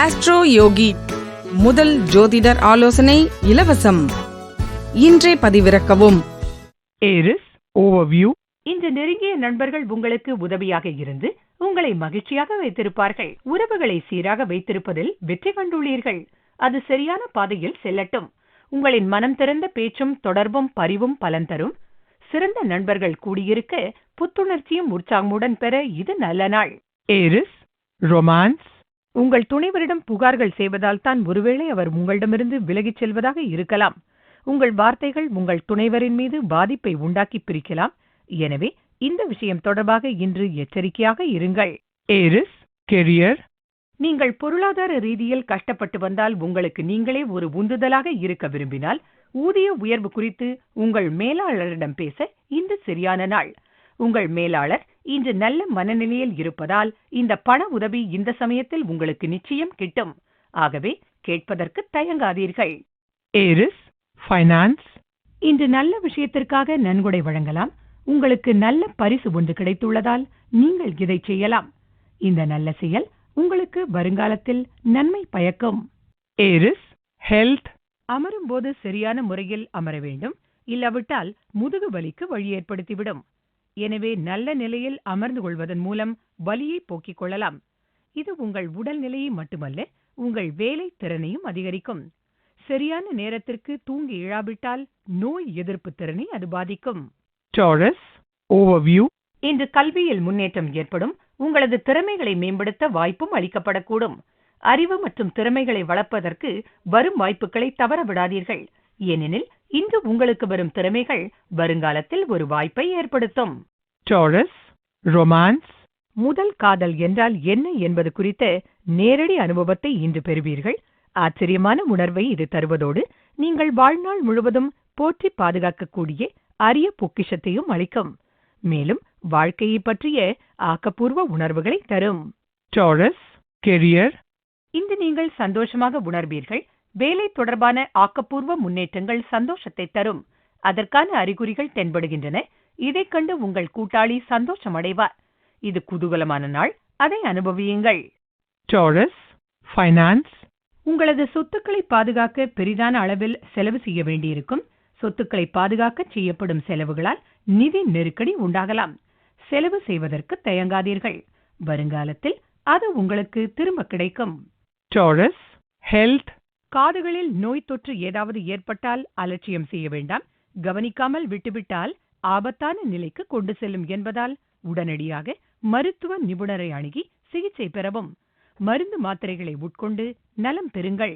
Astro யோகி முதல் ஜோதிடர் ஆலோசனை இலவசம். இன்றே பதிவிறக்கவும். ஏரிஸ் ஓவர்வியூ இந்த நெருங்கிய நண்பர்கள் உங்களுக்கு உதவியாக இருந்து உங்களை மகிழ்ச்சியாக வைத்திருப்பார்கள். உறவுகளை சீராக வைத்திருப்பதில் வெற்றி கண்டுள்ளீர்கள். அது சரியான பாதையில் செல்லட்டும். உங்களின் மனம் திறந்த பேச்சும் தொடர்பும் பரிவும் பலன் தரும். சிறந்த நண்பர்கள் கூடியிருக்க புத்துணர்ச்சியும் உற்சாகமுடன் பெற இது நல்ல நாள். ஏரிஸ் ரொமான்ஸ் உங்கள் துணைவரிடம் புகார்கள் செய்வதால் தான் ஒருவேளை அவர் உங்களிடமிருந்து விலகிச் செல்வதாக இருக்கலாம். உங்கள் வார்த்தைகள் உங்கள் துணைவரின் மீது பாதிப்பை உண்டாக்கி பிரிக்கலாம். எனவே இந்த விஷயம் தொடர்பாக இன்று எச்சரிக்கையாக இருங்கள். ஏரிஸ் கெரியர் நீங்கள் பொருளாதார ரீதியில் கஷ்டப்பட்டு வந்தால் உங்களுக்கு நீங்களே ஒரு உந்துதலாக இருக்க விரும்பினால் ஊதிய உயர்வு குறித்து உங்கள் மேலாளரிடம் பேச இன்று சரியான நாள். உங்கள் மேலாளர் இன்று நல்ல மனநிலையில் இருப்பதால் இந்த பண உதவி இந்த சமயத்தில் உங்களுக்கு நிச்சயம் கிட்டும். ஆகவே கேட்பதற்கு தயங்காதீர்கள். ஏரிஸ் ஃபைனான்ஸ் இன்று நல்ல விஷயத்திற்காக நன்கொடை வழங்கலாம். உங்களுக்கு நல்ல பரிசு ஒன்று கிடைத்துள்ளதால் நீங்கள் இதை செய்யலாம். இந்த நல்ல செயல் உங்களுக்கு வருங்காலத்தில் நன்மை பயக்கும். ஏரிஸ் ஹெல்த் அமரும்போது சரியான முறையில் அமர வேண்டும். இல்லாவிட்டால் முதுகு வலிக்கு வழி ஏற்படுத்திவிடும். எனவே நல்ல நிலையில் அமர்ந்து கொள்வதன் மூலம் வலியை போக்கிக் கொள்ளலாம். இது உங்கள் உடல் நிலையை மட்டுமல்ல உங்கள் வேலை திறனையும் அதிகரிக்கும். சரியான நேரத்திற்கு தூங்கி இழாவிட்டால் நோய் எதிர்ப்பு திறனை அது பாதிக்கும். டாரஸ் ஓவர்வியூ இன்று கல்வியில் முன்னேற்றம் ஏற்படும் உங்களது திறமைகளை மேம்படுத்த வாய்ப்பும் அளிக்கப்படக்கூடும். அறிவு மற்றும் திறமைகளை வளர்ப்பதற்கு வரும் வாய்ப்புகளை தவற விடாதீர்கள் ஏனெனில் இன்று உங்களுக்கு வரும் திறமைகள் வருங்காலத்தில் ஒரு வாய்ப்பை ஏற்படுத்தும். டாரஸ் ரொமான்ஸ் முதல் காதல் என்றால் என்ன என்பது குறித்த நேரடி அனுபவத்தை இன்று பெறுவீர்கள். ஆச்சரியமான உணர்வை இது தருவதோடு நீங்கள் வாழ்நாள் முழுவதும் போற்றி பாதுகாக்கக்கூடிய அரிய பொக்கிஷத்தையும் அளிக்கும். மேலும் வாழ்க்கையை பற்றிய ஆக்கப்பூர்வ உணர்வுகளை தரும். டாரஸ் கெரியர் இன்று நீங்கள் சந்தோஷமாக உணர்வீர்கள். வேலை தொடர்பான ஆக்கப்பூர்வ முன்னேற்றங்கள் சந்தோஷத்தை தரும். அதற்கான அறிகுறிகள் தென்படுகின்றன. இதைக் கண்டு உங்கள் கூட்டாளி சந்தோஷமடைவார். இது குதூகலமான நாள். அதை அனுபவியுங்கள். டாரஸ் ஃபைனான்ஸ் உங்களது சொத்துக்களை பாதுகாக்க பெரிதான அளவில் செலவு செய்ய வேண்டியிருக்கும். சொத்துக்களை பாதுகாக்க செய்யப்படும் செலவுகளால் நிதி நெருக்கடி உண்டாகலாம். செலவு செய்வதற்கு தயங்காதீர்கள். வருங்காலத்தில் அது உங்களுக்கு திரும்ப கிடைக்கும். டாரஸ் ஹெல்த் காதுகளில் நோய் தொற்று ஏதாவது ஏற்பட்டால் அலட்சியம் செய்ய வேண்டாம். கவனிக்காமல் விட்டுவிட்டால் ஆபத்தான நிலைக்கு கொண்டு செல்லும் என்பதால் உடனடியாக மருத்துவ நிபுணரை அணுகி சிகிச்சை பெறவும். மருந்து மாத்திரைகளை உட்கொண்டு நலம் பெறுங்கள்.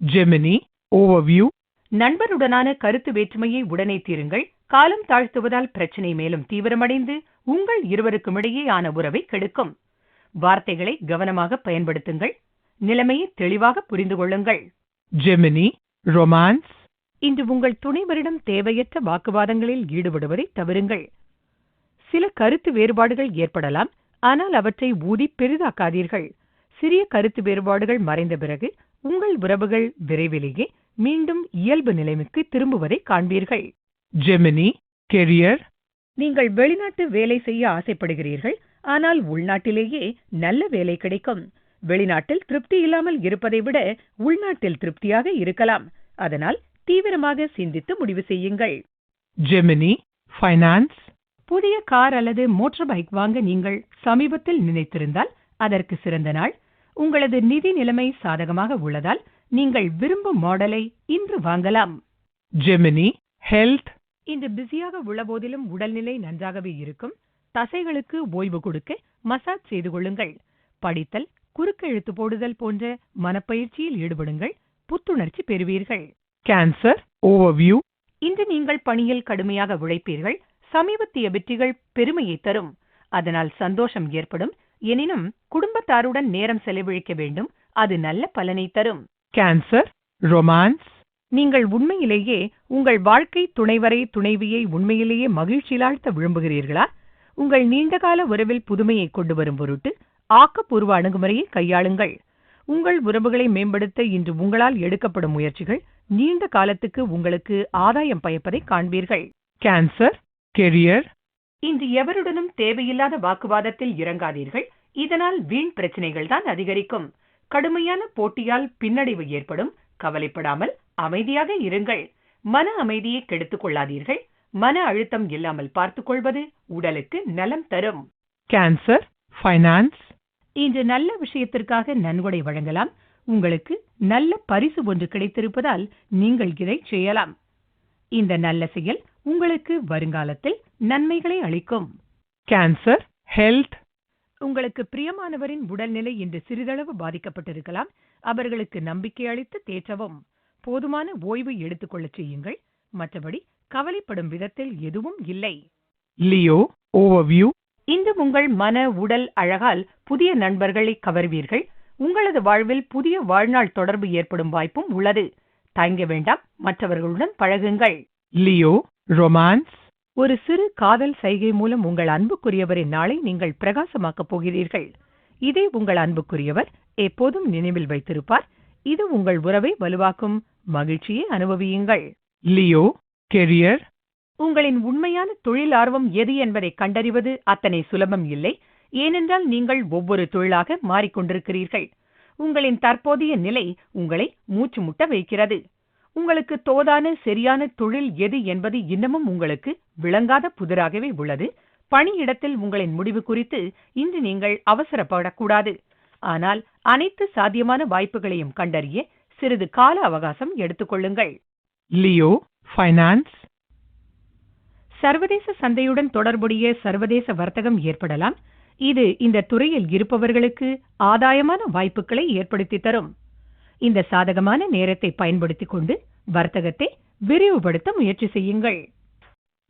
ஜெமினி ஓவர்வியூ நண்பருடனான கருத்து வேற்றுமையை உடனே தீருங்கள். காலம் தாழ்த்துவதால் பிரச்சனை மேலும் தீவிரமடைந்து உங்கள் இருவருக்குமிடையே ஆன உறவை கெடுக்கும். வார்த்தைகளை கவனமாக பயன்படுத்துங்கள். நிலைமையை தெளிவாக புரிந்து கொள்ளுங்கள். Gemini romance. இன்று உங்கள் துணைவரிடம் தேவையற்ற வாக்குவாதங்களில் ஈடுபடுவதை தவிருங்கள் சில கருத்து வேறுபாடுகள் ஏற்படலாம் ஆனால் அவற்றை ஊதி பெரிதாக்காதீர்கள். சிறிய கருத்து வேறுபாடுகள் மறைந்த பிறகு உங்கள் உறவுகள் விரைவிலேயே மீண்டும் இயல்பு நிலைமைக்கு திரும்புவதை காண்பீர்கள். Gemini career. நீங்கள் வெளிநாட்டு வேலை செய்ய ஆசைப்படுகிறீர்கள் ஆனால் உள்நாட்டிலேயே நல்ல வேலை கிடைக்கும். வெளிநாட்டில் திருப்தி இல்லாமல் இருப்பதை விட உள்நாட்டில் திருப்தியாக இருக்கலாம். அதனால் தீவிரமாக சிந்தித்து முடிவு செய்யுங்கள். ஜெமினி ஃபைனான்ஸ் புதிய கார் அல்லது மோட்டார் பைக் வாங்க நீங்கள் சமீபத்தில் நினைத்திருந்தால் அதற்கு சிறந்த நாள். உங்களது நிதி நிலைமை சாதகமாக உள்ளதால் நீங்கள் விரும்பும் மாடலை இன்று வாங்கலாம். ஜெமினி ஹெல்த் இன்று பிஸியாக உள்ள போதிலும் உடல்நிலை நன்றாகவே இருக்கும். தசைகளுக்கு ஓய்வு கொடுக்க மசாஜ் செய்து கொள்ளுங்கள். படித்தல் குறுக்கெழுத்து போடுதல் போன்ற மனப்பயிற்சியில் ஈடுபடுங்கள். புத்துணர்ச்சி பெறுவீர்கள். கேன்சர் ஓவர்வியூ இன்று நீங்கள் பணியில் கடுமையாக உழைப்பீர்கள். சமீபத்திய வெற்றிகள் பெருமையை தரும். அதனால் சந்தோஷம் ஏற்படும். எனினும் குடும்பத்தாருடன் நேரம் செலவழிக்க வேண்டும். அது நல்ல பலனை தரும். கேன்சர் ரொமான்ஸ் நீங்கள் உண்மையிலேயே உங்கள் வாழ்க்கை துணைவரை துணைவியை உண்மையிலேயே மகிழ்ச்சியிலாழ்த்த விரும்புகிறீர்களா? உங்கள் நீண்டகால உறவில் புதுமையை கொண்டு வரும் பொருட்டு ஆக்கப்பூர்வ அணுகுமுறையை கையாளுங்கள். உங்கள் உறவுகளை மேம்படுத்த இன்று உங்களால் எடுக்கப்படும் முயற்சிகள் நீண்ட காலத்துக்கு உங்களுக்கு ஆதாயம் பயப்பதை காண்பீர்கள். கேன்சர் கெரியர் இன்று எவருடனும் தேவையில்லாத வாக்குவாதத்தில் இறங்காதீர்கள். இதனால் வீண் பிரச்சனைகள் தான் அதிகரிக்கும். கடுமையான போட்டியால் பின்னடைவு ஏற்படும். கவலைப்படாமல் அமைதியாக இருங்கள். மன அமைதியை கெடுத்துக் கொள்ளாதீர்கள். மன அழுத்தம் இல்லாமல் பார்த்துக் கொள்வது உடலுக்கு நலம் தரும். Cancer, Finance, இன்று நல்ல விஷயத்திற்காக நன்கொடை வழங்கலாம். உங்களுக்கு நல்ல பரிசு ஒன்று கிடைத்திருப்பதால் நீங்கள் இதை செய்யலாம். இந்த நல்ல செயல் உங்களுக்கு வருங்காலத்தில் நன்மைகளை அளிக்கும். Cancer, Health, உங்களுக்கு பிரியமானவரின் உடல்நிலை இன்று சிறிதளவு பாதிக்கப்பட்டிருக்கலாம். அவர்களுக்கு நம்பிக்கை அளித்து தேற்றவும். போதுமான ஓய்வு எடுத்துக்கொள்ளச் செய்யுங்கள். மற்றபடி கவலைப்படும் விதத்தில் எதுவும் இல்லை. Leo, Overview, இன்று உங்கள் மன உடல் அழகால் புதிய நண்பர்களை கவர்வீர்கள். உங்களது வாழ்வில் புதிய வாழ்நாள் தொடர்பு ஏற்படும் வாய்ப்பும் உள்ளது. தயங்க வேண்டாம் மற்றவர்களுடன் பழகுங்கள். Leo, Romance, ஒரு சிறு காதல் சைகை மூலம் உங்கள் அன்புக்குரியவரின் நாளை நீங்கள் பிரகாசமாக்கப் போகிறீர்கள். இதை உங்கள் அன்புக்குரியவர் எப்போதும் நினைவில் வைத்திருப்பார். இது உங்கள் உறவை வலுவாக்கும் மகிழ்ச்சியை அனுபவியுங்கள். Leo, Career, உங்களின் உண்மையான தொழில் ஆர்வம் எது என்பதை கண்டறிவது அத்தனை சுலபம் இல்லை. ஏனென்றால் நீங்கள் ஒவ்வொரு தொழிலாக மாறிக்கொண்டிருக்கிறீர்கள். உங்களின் தற்போதைய நிலை உங்களை மூச்சு முட்ட வைக்கிறது. உங்களுக்கு தோதான சரியான தொழில் எது என்பது இன்னமும் உங்களுக்கு விளங்காத புதிராகவே உள்ளது. பணியிடத்தில் உங்களின் முடிவு குறித்து இன்று நீங்கள் அவசரப்படக்கூடாது. ஆனால் அனைத்து சாத்தியமான வாய்ப்புகளையும் கண்டறிய சிறிது கால அவகாசம் எடுத்துக்கொள்ளுங்கள். Leo finance. சர்வதேச சந்தையுடன் தொடர்புடைய சர்வதேச வர்த்தகம் ஏற்படலாம். இது இந்த துறையில் இருப்பவர்களுக்கு ஆதாயமான வாய்ப்புகளை ஏற்படுத்தி தரும். இந்த சாதகமான நேரத்தை பயன்படுத்திக் கொண்டு வர்த்தகத்தை விரிவுபடுத்த முயற்சி செய்யுங்கள்.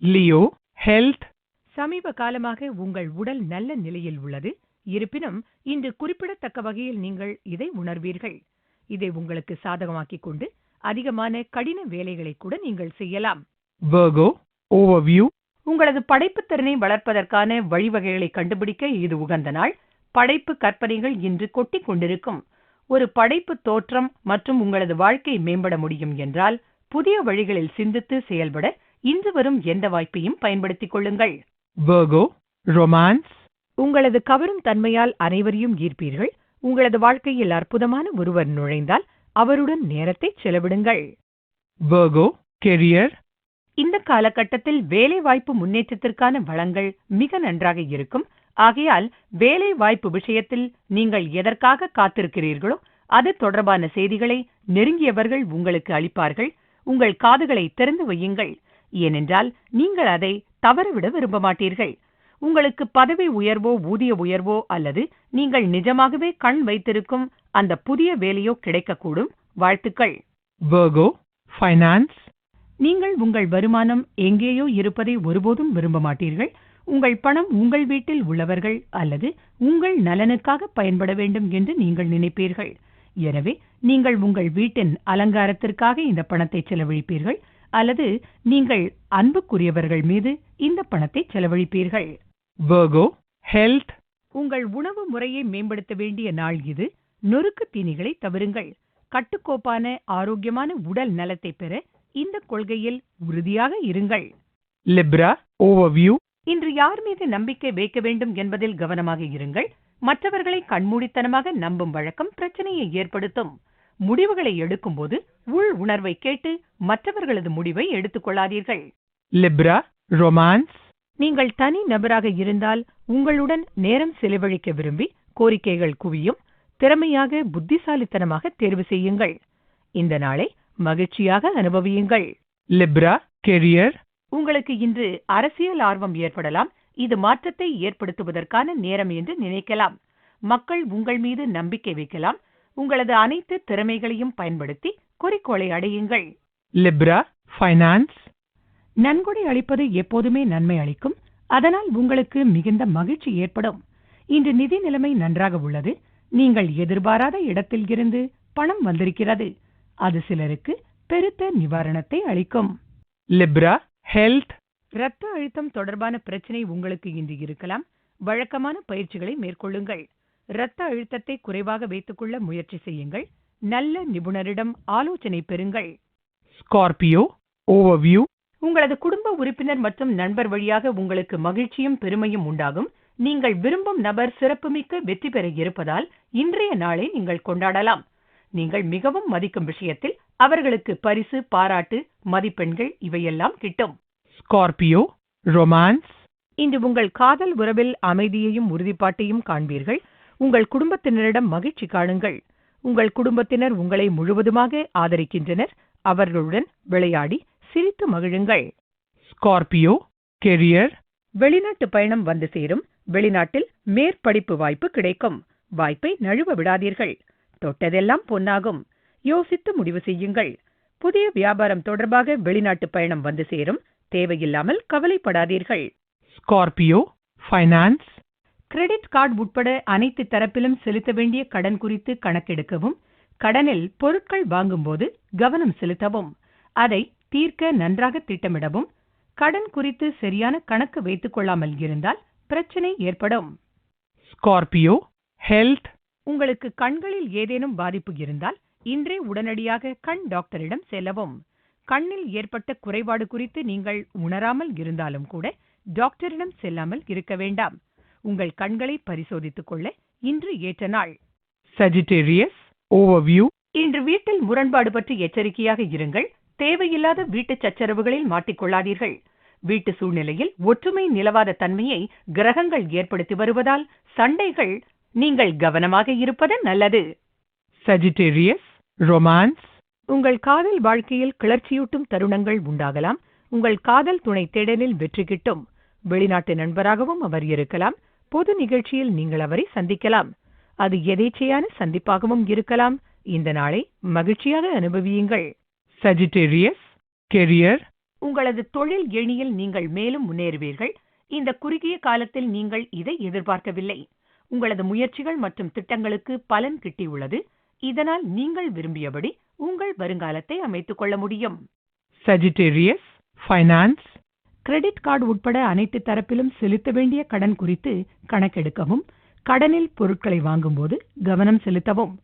Leo, Health, சமீப காலமாக உங்கள் உடல் நல்ல நிலையில் உள்ளது. இருப்பினும் இன்று குறிப்பிடத்தக்க வகையில் நீங்கள் இதை உணர்வீர்கள். இதை உங்களுக்கு சாதகமாக்கிக் கொண்டு அதிகமான கடின வேலைகளை கூட நீங்கள் செய்யலாம். Virgo, Overview, உங்களது படைப்புத் திறனை வளர்ப்பதற்கான வழிவகைகளை கண்டுபிடிக்க இது உகந்த நாள். படைப்பு கற்பனைகள் இன்று கொட்டிக் கொண்டிருக்கும். ஒரு படைப்பு தோற்றம் மற்றும் உங்களது வாழ்க்கை மேம்பட முடியும் என்றால் புதிய வழிகளில் சிந்தித்து செயல்பட இன்று வரும் எந்த வாய்ப்பையும் பயன்படுத்திக் கொள்ளுங்கள். Virgo, Romance, உங்களது கவரும் தன்மையால் அனைவரையும் ஈர்ப்பீர்கள். உங்களது வாழ்க்கையில் அற்புதமான ஒருவர் நுழைந்தால் அவருடன் நேரத்தை செலவிடுங்கள். Virgo, Career, இந்த காலகட்டத்தில் வேலைவாய்ப்பு முன்னேற்றத்திற்கான வளங்கள் மிக நன்றாக இருக்கும். ஆகையால் வேலை வாய்ப்பு விஷயத்தில் நீங்கள் எதற்காக காத்திருக்கிறீர்களோ அது தொடர்பான செய்திகளை நெருங்கியவர்கள் உங்களுக்கு அளிப்பார்கள். உங்கள் காதுகளை திறந்து வையுங்கள். ஏனென்றால் நீங்கள் அதை தவறவிட விரும்ப மாட்டீர்கள். உங்களுக்கு பதவி உயர்வோ ஊதிய உயர்வோ அல்லது நீங்கள் நிஜமாகவே கண் வைத்திருக்கும் அந்த புதிய வேலையோ கிடைக்கக்கூடும். வாழ்த்துக்கள். வர்கோ ஃபைனான்ஸ் நீங்கள் உங்கள் வருமானம் எங்கேயோ இருப்பதை ஒருபோதும் விரும்ப மாட்டீர்கள். உங்கள் பணம் உங்கள் வீட்டில் உள்ளவர்கள் அல்லது உங்கள் நலனுக்காக பயன்பட வேண்டும் என்று நீங்கள் நினைப்பீர்கள். எனவே நீங்கள் உங்கள் வீட்டின் அலங்காரத்திற்காக இந்த பணத்தை செலவழிப்பீர்கள் அல்லது நீங்கள் அன்புக்குரியவர்கள் மீது இந்த பணத்தை செலவழிப்பீர்கள். Health, உங்கள் உணவு முறையை மேம்படுத்த வேண்டிய நாள் இது. நொறுக்கு தீனிகளை தவிருங்கள். கட்டுக்கோப்பான ஆரோக்கியமான உடல் நலத்தை பெற இந்த கொள்கையில் உறுதியாக இருங்கள். Libra, Overview, இன்று யார் மீது நம்பிக்கை வைக்க வேண்டும் என்பதில் கவனமாக இருங்கள். மற்றவர்களை கண்மூடித்தனமாக நம்பும் வழக்கம் பிரச்சனையை ஏற்படுத்தும். முடிவுகளை எடுக்கும்போது உள் உணர்வை கேட்டு மற்றவர்களது முடிவை எடுத்துக்கொள்ளாதீர்கள் Libra, Romance, நீங்கள் தனி நபராக இருந்தால் உங்களுடன் நேரம் செலவழிக்க விரும்பி கோரிக்கைகள் குவியும். திறமையாக புத்திசாலித்தனமாக தேர்வு செய்யுங்கள். இந்த நாளை மகிழ்ச்சியாக அனுபவியுங்கள். Libra, Career, உங்களுக்கு இன்று அரசியல் ஆர்வம் ஏற்படலாம். இது மாற்றத்தை ஏற்படுத்துவதற்கான நேரம் என்று நினைக்கலாம். மக்கள் உங்கள் மீது நம்பிக்கை வைக்கலாம். உங்களது அனைத்து திறமைகளையும் பயன்படுத்தி குறிக்கோளை அடையுங்கள். Libra, Finance, நன்கொடை அளிப்பது எப்போதுமே நன்மை அளிக்கும். அதனால் உங்களுக்கு மிகுந்த மகிழ்ச்சி ஏற்படும். இன்று நிதி நிலைமை நன்றாக உள்ளது. நீங்கள் எதிர்பாராத இடத்தில் இருந்து பணம் வந்திருக்கிறது. அது சிலருக்கு பெருத்த நிவாரணத்தை அளிக்கும். Libra, Health, இரத்த அழுத்தம் தொடர்பான பிரச்சனை உங்களுக்கு இன்று இருக்கலாம். வழக்கமான பயிற்சிகளை மேற்கொள்ளுங்கள். இரத்த அழுத்தத்தை குறைவாக வைத்துக்கொள்ள முயற்சி செய்யுங்கள். நல்ல நிபுணரிடம் ஆலோசனை பெறுங்கள். Scorpio, Overview, உங்களது குடும்ப உறுப்பினர் மற்றும் நண்பர் வழியாக உங்களுக்கு மகிழ்ச்சியும் பெருமையும் உண்டாகும். நீங்கள் விரும்பும் நபர் சிறப்புமிக்க வெற்றி பெற இருப்பதால் இன்றைய நாளை நீங்கள் கொண்டாடலாம். நீங்கள் மிகவும் மதிக்கும் விஷயத்தில் அவர்களுக்கு பரிசு பாராட்டு மதிப்பெண்கள் இவையெல்லாம் கிட்டும். Scorpio, romance, இன்று உங்கள் காதல் உறவில் அமைதியையும் உறுதிப்பாட்டையும் காண்பீர்கள். உங்கள் குடும்பத்தினரிடம் மகிழ்ச்சி காணுங்கள். உங்கள் குடும்பத்தினர் உங்களை முழுவதுமாக ஆதரிக்கின்றனர். அவர்களுடன் விளையாடி சிரித்து மகிழுங்கள். Scorpio, career, வெளிநாட்டு பயணம் வந்து சேரும். வெளிநாட்டில் மேற்படிப்பு வாய்ப்பு கிடைக்கும். வாய்ப்பை நழுவ விடாதீர்கள். தொட்டதெல்லாம் பொன்னாகும். யோசித்து முடிவு செய்யுங்கள். புதிய வியாபாரம் தொடர்பாக வெளிநாட்டு பயணம் வந்து சேரும். தேவையில்லாமல் கவலைப்படாதீர்கள். Scorpio, finance, கிரெடிட் கார்டு உட்பட அனைத்து தரப்பிலும் செலுத்த வேண்டிய கடன் குறித்து கணக்கெடுக்கவும் கடனில் பொருட்கள் வாங்கும்போது கவனம் செலுத்தவும் அதை தீர்க்க நன்றாக திட்டமிடவும் கடன் குறித்து சரியான கணக்கு வைத்துக் கொள்ளாமல் இருந்தால் பிரச்சனை ஏற்படும். Scorpio, health, உங்களுக்கு கண்களில் ஏதேனும் பாதிப்பு இருந்தால் இன்றே உடனடியாக கண் டாக்டரிடம் செல்லவும். கண்ணில் ஏற்பட்ட குறைபாடு குறித்து நீங்கள் உணராமல் இருந்தாலும் கூட டாக்டரிடம் செல்லாமல் இருக்க வேண்டாம். உங்கள் கண்களை பரிசோதித்துக் கொள்ள இன்று ஏற்ற நாள். Sagittarius, overview, இன்று வீட்டில் முரண்பாடு பற்றி எச்சரிக்கையாக இருங்கள். தேவையில்லாத வீட்டு சச்சரவுகளில் மாட்டிக்கொள்ளாதீர்கள். வீட்டு சூழ்நிலையில் ஒற்றுமை நிலவாத தன்மையை கிரகங்கள் ஏற்படுத்தி வருவதால் சண்டைகள் நீங்கள் கவனமாக இருப்பது நல்லது. Sagittarius, romance, உங்கள் காதல் வாழ்க்கையில் கிளர்ச்சியூட்டும் தருணங்கள் உண்டாகலாம். உங்கள் காதல் துணை தேடலில் வெற்றி கிட்டும். வெளிநாட்டு நண்பராகவும் அவர் இருக்கலாம். பொது நிகழ்ச்சியில் நீங்கள் அவரை சந்திக்கலாம். அது எதேச்சையான சந்திப்பாகவும் இருக்கலாம். இந்த நாளை மகிழ்ச்சியாக அனுபவியுங்கள். Sagittarius, career, உங்களது தொழில் எணியில் நீங்கள் மேலும் முன்னேறுவீர்கள். இந்த குறுகிய காலத்தில் நீங்கள் இதை எதிர்பார்க்கவில்லை. உங்களது முயற்சிகள் மற்றும் திட்டங்களுக்கு பலன் கிட்டியுள்ளது. இதனால் நீங்கள் விரும்பியபடி உங்கள் வருங்காலத்தை அமைத்துக் கொள்ள முடியும். Sagittarius, finance, கிரெடிட் கார்டு உட்பட அனைத்து தரப்பிலும் செலுத்த வேண்டிய கடன் குறித்து கணக்கெடுக்கவும் கடனில் பொருட்களை வாங்கும்போது கவனம் செலுத்தவும்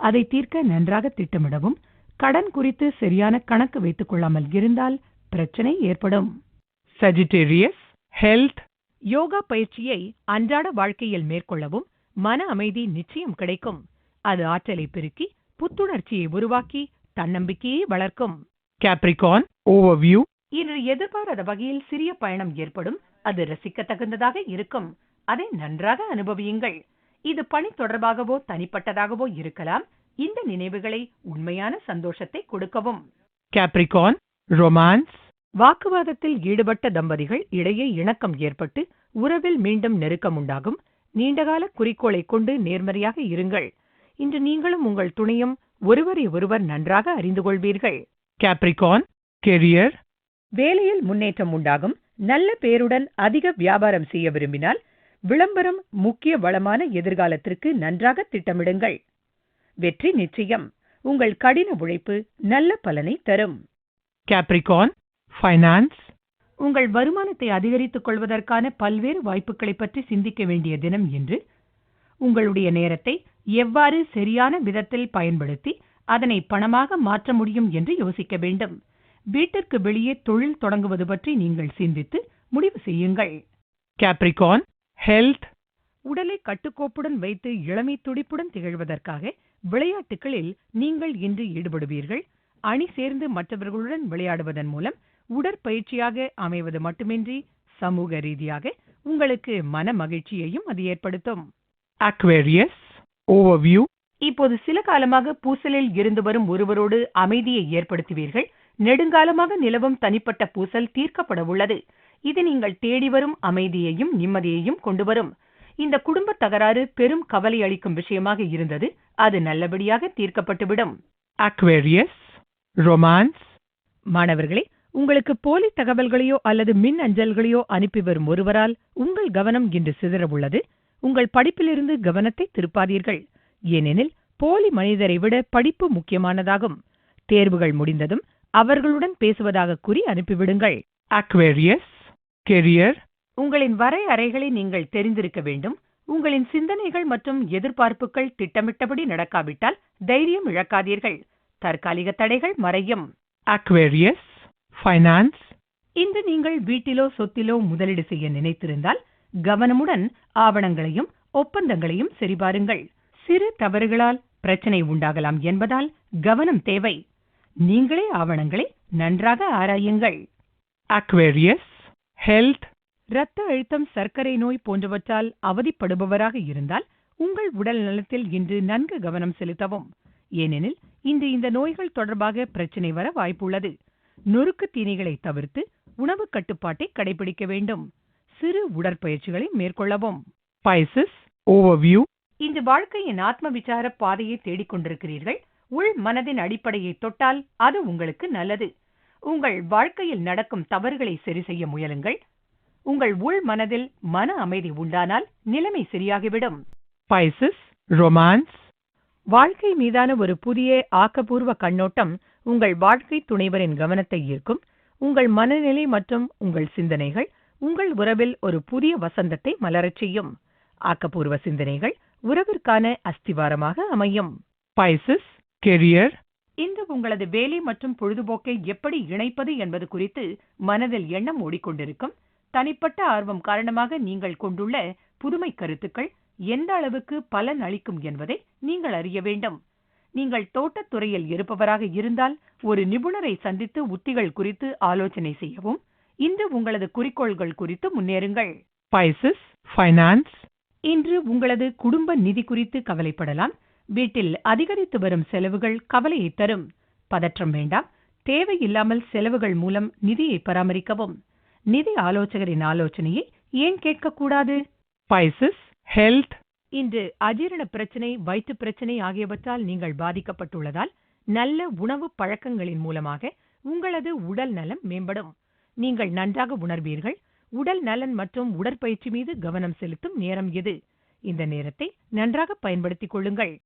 அதை தீர்க்க நன்றாக திட்டமிடவும் கடன் குறித்து சரியான கணக்கு வைத்துக் கொள்ளாமல் இருந்தால் பிரச்சனை ஏற்படும். Sagittarius, health, யோகா பயிற்சியை அன்றாட வாழ்க்கையில் மேற்கொள்ளவும் மன அமைதி நிச்சயம் கிடைக்கும். அது ஆற்றலை பெருக்கி புத்துணர்ச்சியை உருவாக்கி தன்னம்பிக்கையை வளர்க்கும். Capricorn, overview, இன்று எதிர்பாராத வகையில் சிறிய பயணம் ஏற்படும். அது ரசிக்கத்தகுந்ததாக இருக்கும். அதை நன்றாக அனுபவியுங்கள். இது பணி தொடர்பாகவோ தனிப்பட்டதாகவோ இருக்கலாம். இந்த நினைவுகளை உண்மையான சந்தோஷத்தை கொடுக்கவும். Capricorn, romance, வாக்குவாதத்தில் ஈடுபட்ட தம்பதிகள் இடையே இணக்கம் ஏற்பட்டு உறவில் மீண்டும் நெருக்கம் உண்டாகும். நீண்டகால குறிக்கோளை கொண்டு நேர்மறையாக இருங்கள். இன்று நீங்களும் உங்கள் துணையும் ஒருவரை ஒருவர் நன்றாக அறிந்து கொள்வீர்கள். Capricorn, career, வேலையில் முன்னேற்றம் உண்டாகும். நல்ல பேருடன் அதிக வியாபாரம் செய்ய விரும்பினால் விளம்பரம் முக்கிய வளமான எதிர்காலத்திற்கு நன்றாக திட்டமிடுங்கள். வெற்றி நிச்சயம். உங்கள் கடின உழைப்பு நல்ல பலனை தரும். Capricorn, finance, உங்கள் வருமானத்தை அதிகரித்துக் கொள்வதற்கான பல்வேறு வாய்ப்புகளைப் பற்றி சிந்திக்க வேண்டிய தினம் என்று உங்களுடைய நேரத்தை எவ்வாறு சரியான விதத்தில் பயன்படுத்தி அதனை பணமாக மாற்ற முடியும் என்று யோசிக்க வேண்டும். வீட்டிற்கு வெளியே தொழில் தொடங்குவது பற்றி நீங்கள் சிந்தித்து முடிவு செய்யுங்கள். Capricorn, health, உடலை கட்டுக்கோப்புடன் வைத்து இளமை துடிப்புடன் திகழ்வதற்காக விளையாட்டுகளில் நீங்கள் இன்று ஈடுபடுவீர்கள். அணி சேர்ந்து மற்றவர்களுடன் விளையாடுவதன் மூலம் உடற்பயிற்சியாக அமைவது மட்டுமின்றி சமூக ரீதியாக உங்களுக்கு மன மகிழ்ச்சியையும் அது ஏற்படுத்தும். Aquarius, overview, இப்போது சில காலமாக பூசலில் இருந்து வரும் ஒருவரோடு அமைதியை ஏற்படுத்துவீர்கள். நெடுங்காலமாக நிலவும் தனிப்பட்ட பூசல் தீர்க்கப்பட உள்ளது. இது நீங்கள் தேடி வரும் அமைதியையும் நிம்மதியையும் கொண்டு வரும். இந்த குடும்ப தகராறு பெரும் கவலை அளிக்கும் விஷயமாக இருந்தது. அது நல்லபடியாக தீர்க்கப்பட்டுவிடும். Aquarius, romance, மாணவர்களே உங்களுக்கு போலி தகவல்களையோ அல்லது மின் அஞ்சல்களையோ அனுப்பி வரும் ஒருவரால் உங்கள் கவனம் இன்று சிதற உள்ளது உங்கள் படிப்பிலிருந்து கவனத்தை திருப்பாதீர்கள். ஏனெனில் போலி மனிதரை விட படிப்பு முக்கியமானதாகும். தேர்வுகள் முடிந்ததும் அவர்களுடன் பேசுவதாக கூறி அனுப்பிவிடுங்கள். Aquarius, career, உங்களின் வரையறைகளை நீங்கள் தெரிந்திருக்க வேண்டும். உங்களின் சிந்தனைகள் மற்றும் எதிர்பார்ப்புகள் திட்டமிட்டபடி நடக்காவிட்டால் தைரியம் இழக்காதீர்கள். தற்காலிக தடைகள் மறையும். Aquarius, finance, இன்று நீங்கள் வீட்டிலோ சொத்திலோ முதலீடு செய்ய நினைத்திருந்தால் கவனமுடன் ஆவணங்களையும் ஒப்பந்தங்களையும் சரிபாருங்கள். சிறு தவறுகளால் பிரச்சனை உண்டாகலாம் என்பதால் கவனம் தேவை. நீங்களே ஆவணங்களை நன்றாக ஆராயுங்கள். Aquarius, health, இரத்த அழுத்தம் சர்க்கரை நோய் போன்றவற்றால் அவதிப்படுபவராக இருந்தால் உங்கள் உடல் நலத்தில் இன்று நன்கு கவனம் செலுத்தவும். ஏனெனில் இன்று இந்த நோய்கள் தொடர்பாக பிரச்சனை வர வாய்ப்புள்ளது. நொறுக்கு தீனிகளை தவிர்த்து உணவு கட்டுப்பாட்டை கடைபிடிக்க வேண்டும். சிறு உடற்பயிற்சிகளை மேற்கொள்ளவும். Pisces, overview, இந்த வாழ்க்கையின் ஆத்ம விசார பாதையை தேடிக் கொண்டிருக்கிறீர்கள். உள் மனதின் அடிப்படையை தொட்டால் அது உங்களுக்கு நல்லது. உங்கள் வாழ்க்கையில் நடக்கும் தவறுகளை சரி செய்ய முயலுங்கள். உங்கள் உள் மனதில் மன அமைதி உண்டானால் நிலைமை சரியாகிவிடும். Pisces, romance, வாழ்க்கை மீதான ஒரு புதிய ஆக்கப்பூர்வ கண்ணோட்டம் உங்கள் வாழ்க்கை துணைவரின் கவனத்தை ஈர்க்கும் உங்கள் மனநிலை மற்றும் உங்கள் சிந்தனைகள் உங்கள் உறவில் ஒரு புதிய வசந்தத்தை மலரச் செய்யும். ஆக்கப்பூர்வ சிந்தனைகள் உறவிற்கான அஸ்திவாரமாக அமையும். Pisces, career, இன்று உங்களது வேலை மற்றும் பொழுதுபோக்கை எப்படி இணைப்பது என்பது குறித்து மனதில் எண்ணம் ஓடிக்கொண்டிருக்கும். தனிப்பட்ட ஆர்வம் காரணமாக நீங்கள் கொண்டுள்ள புதுமை கருத்துக்கள் எந்த அளவுக்கு பலன் அளிக்கும் என்பதை நீங்கள் அறிய வேண்டும். நீங்கள் தோட்டத் துறையில் இருப்பவராக இருந்தால் ஒரு நிபுணரை சந்தித்து உத்திகள் குறித்து ஆலோசனை செய்யவும். இன்று உங்களது குறிக்கோள்கள் குறித்து முன்னேறுங்கள். Pisces, finance, இன்று உங்களது குடும்ப நிதி குறித்து கவலைப்படலாம். வீட்டில் அதிகரித்து வரும் செலவுகள் கவலையை தரும். பதற்றம் வேண்டாம். தேவையில்லாமல் செலவுகள் மூலம் நிதியை பராமரிக்கவும். நிதி ஆலோசகரின் ஆலோசனையை ஏன் கேட்கக்கூடாது? Pisces, health, இன்று அஜீரண பிரச்சனை வயிற்று பிரச்சனை ஆகியவற்றால் நீங்கள் பாதிக்கப்பட்டுள்ளதால் நல்ல உணவு பழக்கங்களின் மூலமாக உங்களது உடல் நலம் மேம்படும். நீங்கள் நன்றாக உணர்வீர்கள். உடல் நலன் மற்றும் உடற்பயிற்சி மீது கவனம் செலுத்தும் நேரம் இது இந்த நேரத்தை நன்றாக பயன்படுத்திக் கொள்ளுங்கள்.